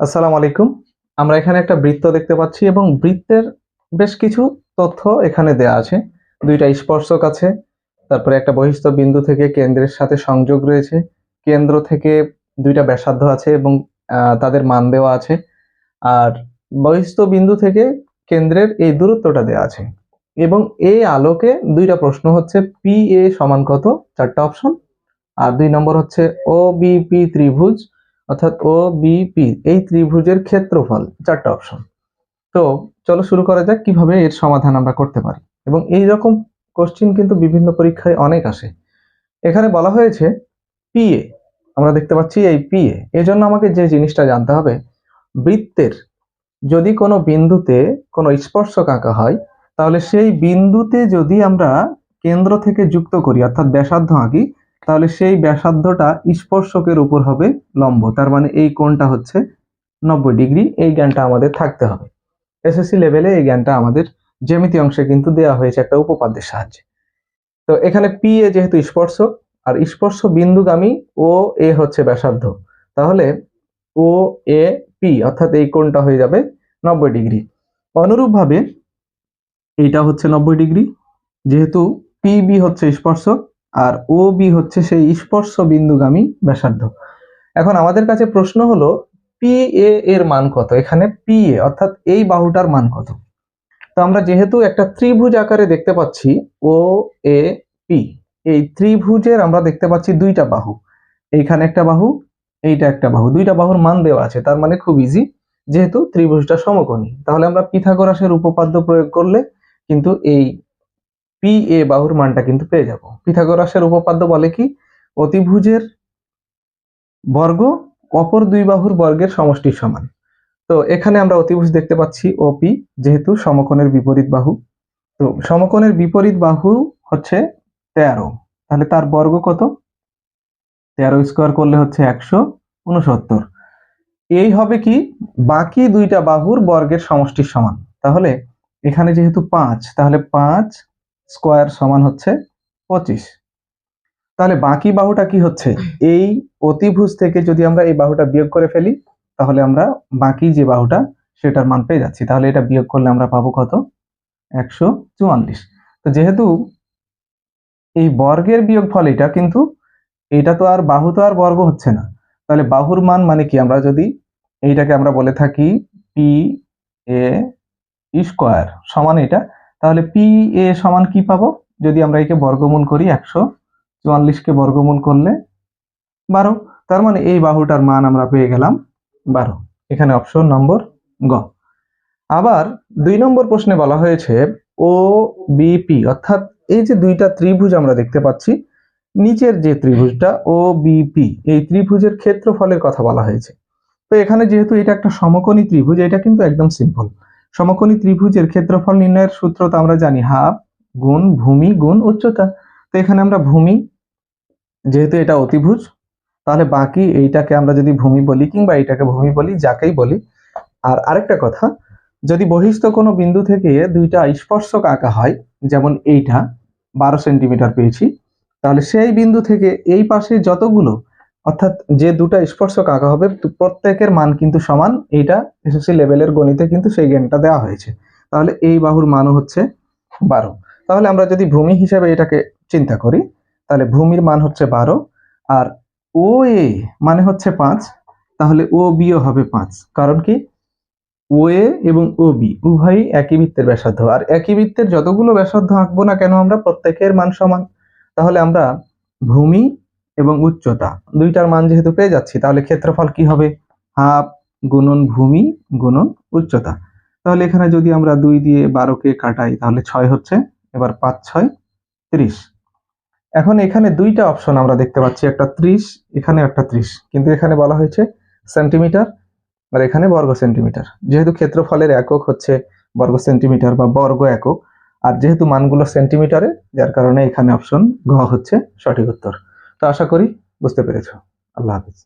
আসসালামু আলাইকুম। আমরা এখানে একটা বৃত্ত দেখতে পাচ্ছি এবং বৃত্তের বেশ কিছু তথ্য এখানে দেয়া আছে। দুইটা স্পর্শক আছে, তারপরে একটা বহিস্থ বিন্দু থেকে কেন্দ্রের সাথে সংযোগ রয়েছে। কেন্দ্র থেকে দুইটা ব্যাসার্ধ আছে এবং তাদের মান দেওয়া আছে। আর বহিস্থ বিন্দু থেকে কেন্দ্রের এই দূরত্বটা দেওয়া আছে। এবং এই আলোকে দুইটা প্রশ্ন হচ্ছে পি এ সমান কত? চারটা অপশন আর দুই নম্বর হচ্ছে ও বিপি ত্রিভুজ। অর্থাৎ ও বিপি এই ত্রিভুজের ক্ষেত্রফল, চারটা অপশন তো চলো শুরু করা যাক কীভাবে এর সমাধান আমরা করতে পারি। এবং এই রকম কোশ্চিন কিন্তু বিভিন্ন পরীক্ষায় অনেক আসে। এখানে বলা হয়েছে পিএ আমরা দেখতে পাচ্ছি এই পিএ এজন্য আমাকে যে জিনিসটা জানতে হবে, বৃত্তের যদি কোনো বিন্দুতে কোনো স্পর্শক আঁকা হয়, তাহলে সেই বিন্দুতে যদি আমরা কেন্দ্র থেকে যুক্ত করি, অর্থাৎ ব্যাসার্ধ আঁকি তাহলে সেই ব্যাসার্ধটা স্পর্শকের উপর হবে লম্ব। তার মানে এই কোণটা হচ্ছে নব্বই ডিগ্রি, এই জ্ঞানটা আমাদের থাকতে হবে। এসএসসি লেভেলে এই জ্ঞানটা আমাদের জ্যামিতি অংশে কিন্তু দেওয়া হয়েছে একটা উপপাদ্যের সাহায্যে। তো এখানে পি এ যেহেতু স্পর্শক, আর স্পর্শ বিন্দুগামী ও এ হচ্ছে ব্যাসার্ধ। তাহলে ও এ পি অর্থাৎ এই কোণটা হয়ে যাবে নব্বই ডিগ্রি। অনুরূপভাবে এইটা হচ্ছে নব্বই ডিগ্রি, যেহেতু পি বি হচ্ছে স্পর্শক আর ও বি হচ্ছে সেই স্পর্শ বিন্দুগামী ব্যাসার্ধ। এখন আমাদের কাছে প্রশ্ন হলো, পি এ এর মান কত? এখানে পি এ, অর্থাৎ এই বাহুটার মান কত? তো আমরা যেহেতু একটা ত্রিভুজ আকারে দেখতে পাচ্ছি, ও, এ, পি, এই ত্রিভুজের আমরা দেখতে পাচ্ছি দুইটা বাহু। এইখানে একটা বাহু, এইটা একটা বাহু। দুইটা বাহুর মান দেওয়া আছে, তার মানে খুব ইজি যেহেতু ত্রিভুজটা সমকোণী। তাহলে আমরা পিথাগোরাসের উপপাদ্য প্রয়োগ করলে কিন্তু এই পি এ বাহুর মানটা কিন্তু পেয়ে যাব। পিথাগোরাসের উপপাদ্য বলে কি? অতিভুজের বর্গ অপর দুই বাহুর বর্গের সমষ্টির সমান। তো এখানে আমরা অতিভুজ দেখতে পাচ্ছি ওপি যেহেতু সমকোণের বিপরীত বাহু। তো সমকোণের বিপরীত বাহু হচ্ছে তেরো। তাহলে তার বর্গ কত? তেরো স্কোয়ার করলে হচ্ছে একশো উনসত্তর। এই হবে কি? বাকি দুইটা বাহুর বর্গের সমষ্টির সমান। তাহলে এখানে যেহেতু পাঁচ, তাহলে পাঁচ স্কোয়ার সমান হচ্ছে পঁচিশ। তাহলে বাকি বাহুটা কি হচ্ছে? এই অতিভুজ থেকে যদি আমরা এই বাহুটা বিয়োগ করে ফেলি, তাহলে আমরা বাকি যে বাহুটা, সেটার মান পেয়ে যাচ্ছি। তাহলে এটা বিয়োগ করলে আমরা পাবো কত? একশো চুয়াল্লিশ। তো যেহেতু এই বর্গের বিয়োগ ফল এটা কিন্তু এটা তো আর বাহু তো আর বর্গ হচ্ছে না। তাহলে বাহুর মান মানে কি? আমরা যদি এইটাকে আমরা বলে থাকি পি এ স্কোয়ার সমান এটা তাহলে পি এ সমান কি পাবো? যদি আমরা একে বর্গমূল করি একশো চুয়াল্লিশকে বর্গমূল করলে বারো। তার মানে এই বাহুটার মান আমরা পেয়ে গেলাম বারো। এখানে অপশন নম্বর গ। আবার দুই নম্বর প্রশ্নে বলা হয়েছে ও বিপি অর্থাৎ এই যে দুইটা ত্রিভুজ আমরা দেখতে পাচ্ছি, নিচের যে ত্রিভুজটা ও বিপি এই ত্রিভুজের ক্ষেত্রফলের কথা বলা হয়েছে। তো এখানে যেহেতু এটা একটা সমকোণী ত্রিভুজ, এটা কিন্তু একদম সিম্পল সমকোণী ত্রিভুজের ক্ষেত্রফল নির্ণয়ের সূত্র তো আমরা জানি, হাফ গুণ ভূমি গুণ উচ্চতা। তো এখানে আমরা ভূমি, যেহেতু এটা অতিভুজ, তাহলে বাকি এইটাকে আমরা যদি ভূমি বলি কিংবা এইটাকে ভূমি বলি, যাকেই বলি। আর আরেকটা কথা, যদি বহিস্থ কোনো বিন্দু থেকে দুইটা স্পর্শক আঁকা হয়, যেমন এইটা, বারো সেন্টিমিটার পেয়েছি, তাহলে সেই বিন্দু থেকে এই পাশে যতগুলো অর্থাৎ যে দুটা স্পর্শক আঁকা হবে প্রত্যেকের মান কিন্তু সমান। এইটা এসএসসি লেভেলের গণিতে কিন্তু সেই জ্ঞানটা দেওয়া হয়েছে। তাহলে এই বাহুর মানও হচ্ছে বারো। তাহলে আমরা যদি ভূমি হিসাবে এটাকে চিন্তা করি, তাহলে ভূমির মান হচ্ছে বারো আর ও এ মানে হচ্ছে পাঁচ। তাহলে ও বিও হবে পাঁচ। কারণ কি? ও এ এবং ও বি উভয়ই একই বৃত্তের ব্যাসার্ধ। আর একই বৃত্তের যতগুলো ব্যাসার্ধ আঁকবো না কেন আমরা, প্রত্যেকের মান সমান। তাহলে আমরা ভূমি এবং উচ্চতা। দুইটার মান যেহেতু পেয়ে যাচ্ছি, তাহলে ক্ষেত্রফল কি হবে? হাফ গুণন ভূমি গুণন উচ্চতা। তাহলে এখানে যদি আমরা দুই দিয়ে বারোকে কাটাই, তাহলে ছয় হচ্ছে, এবার পাঁচ, ছয়, ত্রিশ। এখন এখানে দুইটা অপশন আমরা দেখতে পাচ্ছি, একটা ত্রিশ, এখানে একটা ত্রিশ। কিন্তু এখানে বলা হয়েছে সেন্টিমিটার, আর এখানে বর্গ সেন্টিমিটার। যেহেতু ক্ষেত্রফলের একক হচ্ছে বর্গ সেন্টিমিটার বা বর্গ একক, আর যেহেতু মানগুলো সেন্টিমিটারে, যার কারণে এখানে অপশন ঘ হচ্ছে সঠিক উত্তর। তো আশা করি বুঝতে পেরেছ। আল্লাহ হাফিজ।